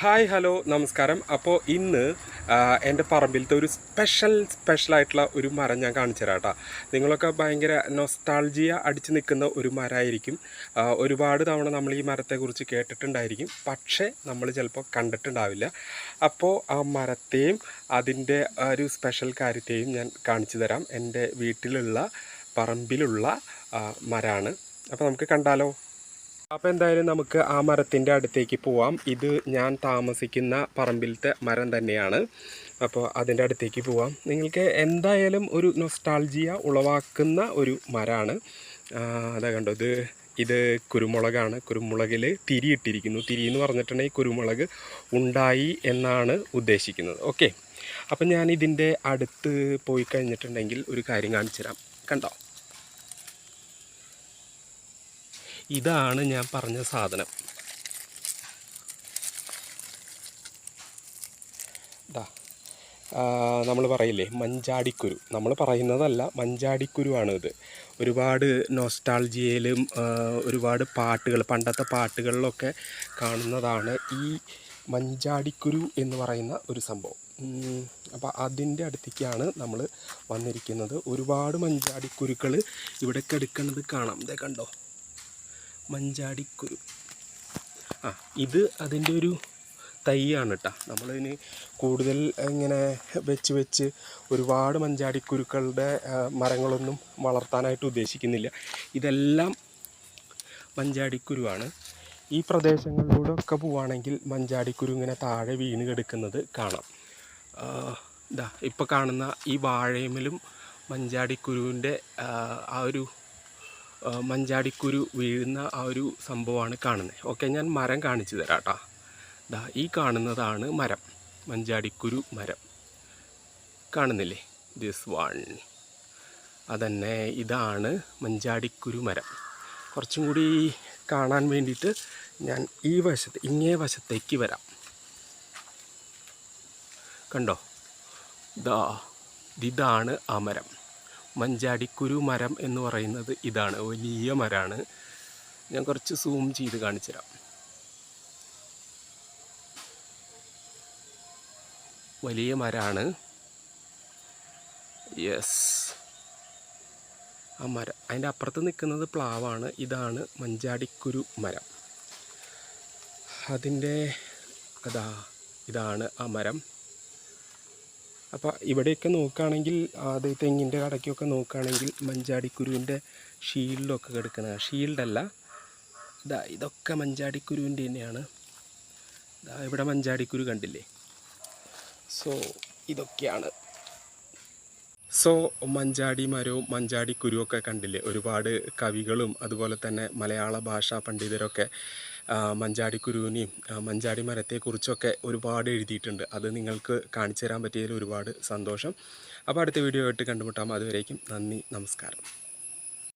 Hi hello നമസ്കാരം. അപ്പോൾ ഇന്ന് എന്റെ പറമ്പിലത്തെ ഒരു സ്പെഷ്യൽ സ്പെഷ്യലായിട്ടുള്ള ഒരു മരം ഞാൻ കാണിച്ചു തരാം കേട്ടോ നിങ്ങളൊക്കെ ഭയങ്കര നൊസ്റ്റാൾജിയ അടിച്ച് നിൽക്കുന്ന ഒരു മരമായിരിക്കും. ഒരുപാട് തവണ നമ്മൾ ഈ മരത്തെക്കുറിച്ച് കേട്ടിട്ടുണ്ടായിരിക്കും. പക്ഷേ നമ്മൾ ചിലപ്പോൾ കണ്ടിട്ടുണ്ടാവില്ല. അപ്പോൾ ആ മരത്തെയും അതിന്റെ ഒരു സ്പെഷ്യൽ കാര്യത്തെയും ഞാൻ കാണിച്ചു തരാം. എന്റെ വീട്ടിലുള്ള പറമ്പിലുള്ള മരമാണ് അപ്പോൾ നമുക്ക് കണ്ടാലോ? അപ്പോൾ എന്തായാലും നമുക്ക് ആ മരത്തിന്റെ അടുത്തേക്ക് പോവാം. ഇത് ഞാൻ താമസിക്കുന്ന പറമ്പിലത്തെ മരം തന്നെയാണ്. അപ്പോൾ അതിന്റെ അടുത്തേക്ക് പോവാം. നിങ്ങൾക്ക് എന്തായാലും ഒരു നൊസ്റ്റാൾജിയ ഉളവാക്കുന്ന ഒരു മരമാണ് അതാ കണ്ടോ ഇത് ഇത് കുരുമുളകാണ്. കുരുമുളകിൽ തിരിയിട്ടിരിക്കുന്നു തിരി എന്ന് പറഞ്ഞിട്ടുണ്ടെങ്കിൽ കുരുമുളക് ഉണ്ടായി എന്നാണ് ഉദ്ദേശിക്കുന്നത്. ഓക്കെ. അപ്പം ഞാൻ ഇതിന്റെ അടുത്ത് പോയി കഴിഞ്ഞിട്ടുണ്ടെങ്കിൽ ഒരു കാര്യം കാണിച്ചു തരാം കണ്ടോ? ഇതാണ് ഞാൻ പറഞ്ഞ സാധനം. നമ്മൾ പറയില്ലേ മഞ്ചാടിക്കുരു. നമ്മൾ പറയുന്നതല്ല മഞ്ചാടിക്കുരുവാണ് ഇത് ഒരുപാട് നോസ്റ്റാൾജിയയിലും ഒരുപാട് പാട്ടുകൾ പണ്ടത്തെ പാട്ടുകളിലൊക്കെ കാണുന്നതാണ് ഈ മഞ്ചാടിക്കുരു എന്ന് പറയുന്ന ഒരു സംഭവം. അപ്പോൾ അതിന്റെ അടുത്തേക്കാണ് നമ്മൾ വന്നിരിക്കുന്നത്. ഒരുപാട് മഞ്ചാടിക്കുരുക്കൾ ഇവിടെ കിടക്കുന്നത് കാണാം. ഇതേ കണ്ടോ? മഞ്ചാടിക്കുരു. ആ ഇത് അതിന്റെ ഒരു തൈയാണ് കേട്ടോ നമ്മളിതിന് കൂടുതൽ ഇങ്ങനെ വെച്ച് വെച്ച് ഒരുപാട് മഞ്ചാടിക്കുരുക്കളുടെ മരങ്ങളൊന്നും വളർത്താനായിട്ട് ഉദ്ദേശിക്കുന്നില്ല. ഇതെല്ലാം മഞ്ചാടിക്കുരുവാണ്. ഈ പ്രദേശങ്ങളിലൂടെ ഒക്കെ പോവുകയാണെങ്കിൽ മഞ്ചാടിക്കുരു ഇങ്ങനെ താഴെ വീണ് കിടക്കുന്നത് കാണാം. ഇതാ ഇപ്പോൾ കാണുന്ന ഈ വാഴയിലും മഞ്ചാടിക്കുരുവിന്റെ ആ, ഒരു മഞ്ചാടിക്കുരു വീഴുന്ന ആ ഒരു സംഭവമാണ് കാണുന്നത്. ഓക്കെ ഞാൻ മരം കാണിച്ചു തരാം കേട്ടോ ദാ ഈ കാണുന്നതാണ് മരം. മഞ്ചാടിക്കുരു മരം. കാണുന്നില്ലേ? ദിസ് വൺ അതന്നെ ഇതാണ് മഞ്ചാടിക്കുരു മരം. കുറച്ചും കൂടി കാണാൻ വേണ്ടിയിട്ട് ഞാൻ ഈ വശത്ത് ഇങ്ങേ വശത്തേക്ക് വരാം. കണ്ടോ? ദാ ഇതാണ് ആ മരം. മഞ്ചാടിക്കുരു മരം എന്ന് പറയുന്നത് ഇതാണ്. വലിയ മരമാണ് ഞാൻ കുറച്ച് സൂം ചെയ്ത് കാണിച്ചു തരാം വലിയ മരമാണ് യെസ് ആ മരം അതിന്റെ അപ്പുറത്ത് നിൽക്കുന്നത് പ്ലാവാണ്. ഇതാണ് മഞ്ചാടിക്കുരു മരം. അതിന്റെ അതാ ഇതാണ് ആ മരം. അപ്പോൾ ഇവിടെയൊക്കെ നോക്കുകയാണെങ്കിൽ അത് തെങ്ങിന്റെ കടയ്ക്കൊക്കെ നോക്കുകയാണെങ്കിൽ മഞ്ചാടിക്കുരുവിന്റെ ഷീൽഡൊക്കെ കിടക്കുന്നത്. ഷീൽഡല്ല ഇതാ ഇതൊക്കെ മഞ്ചാടിക്കുരുവിന്റെ തന്നെയാണ്. ഇതാ ഇവിടെ മഞ്ചാടിക്കുരു കണ്ടില്ലേ? സോ ഇതൊക്കെയാണ്. സോ മഞ്ചാടി മരവും മഞ്ചാടി കുരുവൊക്കെ കണ്ടില്ലേ? ഒരുപാട് കവികളും അതുപോലെ തന്നെ മലയാള ഭാഷാ പണ്ഡിതരൊക്കെ മഞ്ചാടി കുരുവിനെയും മഞ്ചാടി മരത്തെക്കുറിച്ചൊക്കെ ഒരുപാട് എഴുതിയിട്ടുണ്ട്. അത് നിങ്ങൾക്ക് കാണിച്ചു തരാൻ പറ്റിയതിൽ ഒരുപാട് സന്തോഷം. അപ്പോൾ അടുത്ത വീഡിയോ ആയിട്ട് കണ്ടുമുട്ടാം. അതുവരേക്കും നന്ദി നമസ്കാരം.